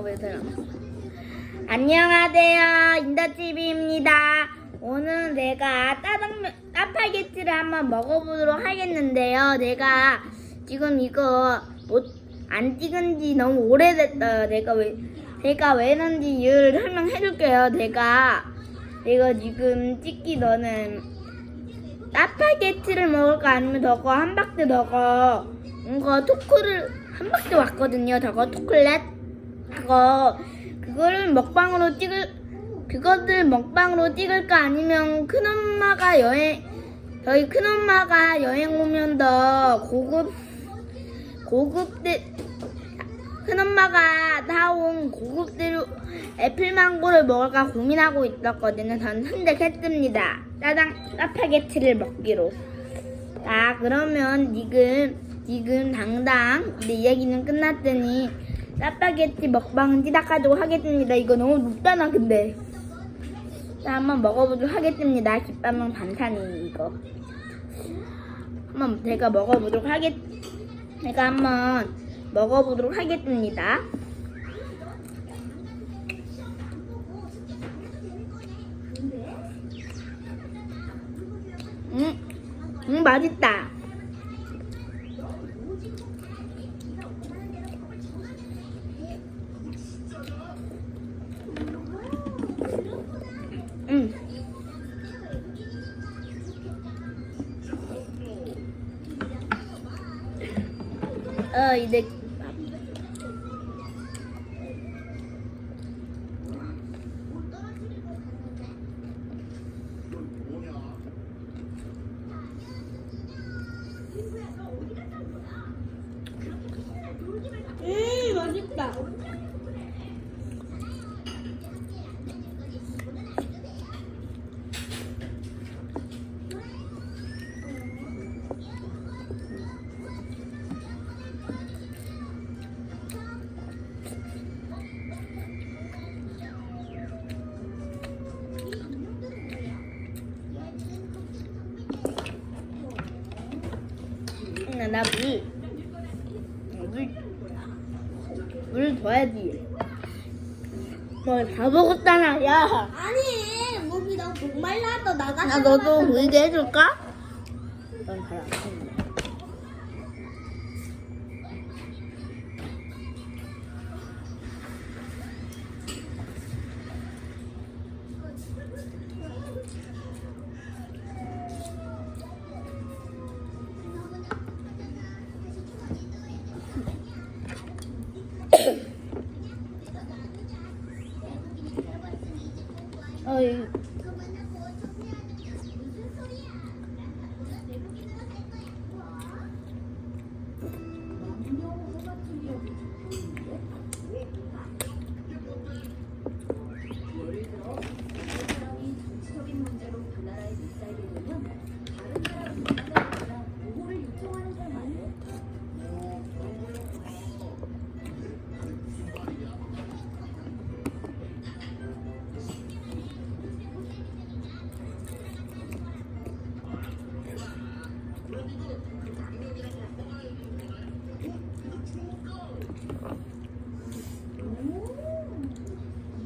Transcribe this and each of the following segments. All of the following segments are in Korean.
어 왜 들어? 안녕하세요 인더TV입니다. 오늘 내가 짜장면 짜파게티를 한번 먹어보도록 하겠는데요. 내가 지금 이거 못 안 찍은 지 너무 오래됐어요. 내가 왜 제가 왜 그런지 이유를 설명해줄게요. 내가 내가 지금 찍기 전에 짜파게티를 먹을까 아니면 저거 한 박스 저거 이거 토크를 한 박스 왔거든요. 저거 초콜릿 그거 그거를 먹방으로 찍을 그것들 먹방으로 찍을까 아니면 큰 엄마가 여행 저희 큰 엄마가 여행 오면 더 고급 고급들 큰 엄마가 사온 고급대로 애플망고를 먹을까 고민하고 있었거든요. 저는 선택했습니다. 짜장 짜파게티를 먹기로. 자 그러면 지금 지금 당당 우리 이야기는 끝났더니 짜파게티 먹방 시작하도록 하겠습니다. 이거 너무 높잖아 근데. 자 한번 먹어보도록 하겠습니다. 김밥랑 반찬이 이거. 한번 제가 먹어보도록 하겠. 제가 한번 먹어보도록 하겠습니다. 음, 음 맛있다. 어 응, 나 물. 어, 물. 물 줘야지. 뭘다 먹었잖아, 야. 아니 목이 너무 목말라서 나가. 나 너도 보이게 해줄까? 넌잘안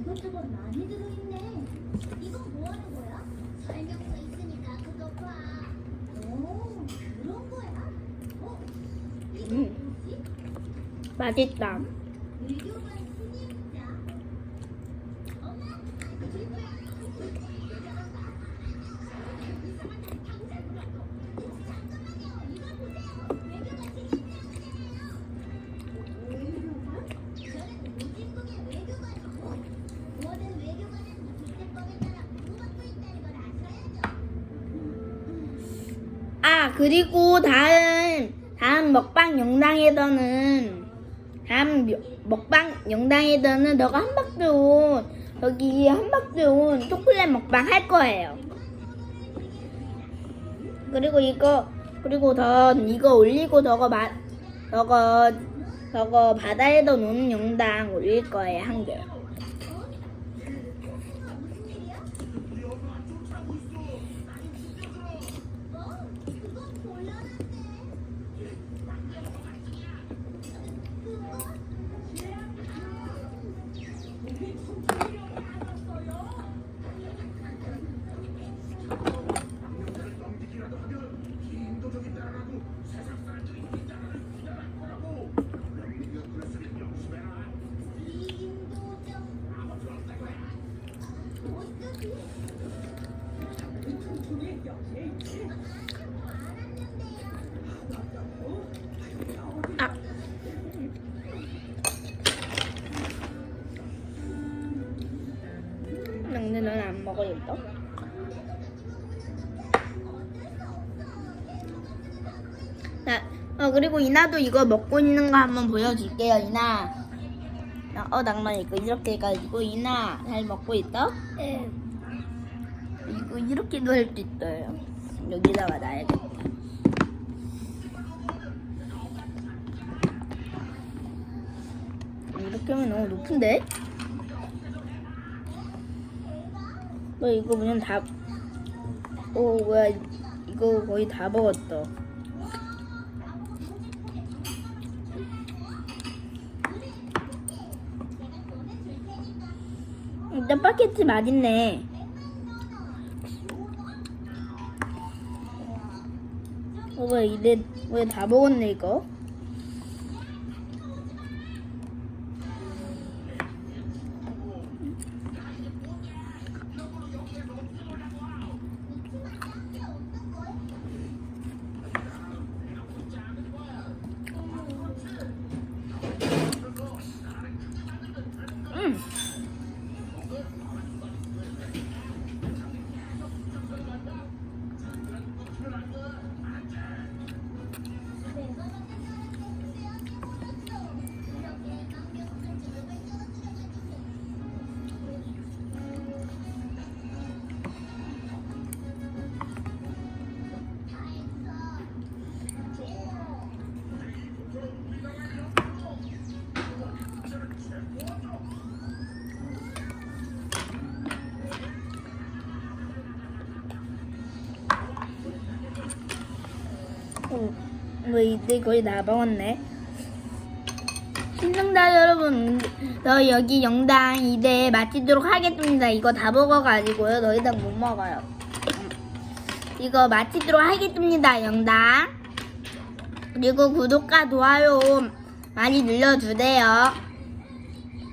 이것저것 많이 들어있네. 음. 맛있다. 의료관 아, 그리고 다음, 다음 먹방 영상에서는, 다음 여- 먹방 영상에서는 너가 한 박스 온, 여기 한 박스 온 초콜릿 먹방 할 거예요. 그리고 이거, 그리고 전 이거 올리고 저거 마, 저거, 저거 바다에서 노는 영상 올릴 거예요, 한 개. 아. 막내는 안 먹어 일단. 네. 어 그리고 이나도 이거 먹고 있는 거 한번 보여줄게요 이나. 어 낭만 있고 이렇게 해가지고 이나 잘 먹고 있다. 네. 이거 이렇게도 할 수 있어요. 여기다가 놔야겠다. 이렇게 하면 너무 높은데? 너 이거 그냥 다, 오, 뭐야, 이거 거의 다 먹었어. 일단 파케트 맛있네. 어, 왜 이래, 왜다 먹었네, 이거? 뭐 이제 거의 다 먹었네. 시청자 여러분, 저 여기 영당 2대 마치도록 하겠습니다. 이거 다 먹어가지고요. 더 이상 못 먹어요. 음. 이거 마치도록 하겠습니다. 영당. 그리고 구독과 좋아요 많이 눌러주세요.